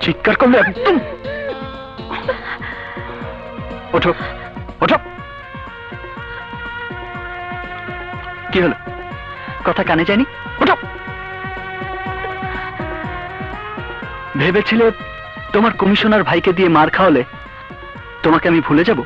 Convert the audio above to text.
চিৎকার করলে একদম ওঠো ওঠো। কি হলো? কথা কানে যায়নি? ওঠো। ভেবেছিলে তোমার কমিশনার ভাইকে দিয়ে মার খাওয়ালে তোমাকে আমি ভুলে যাব?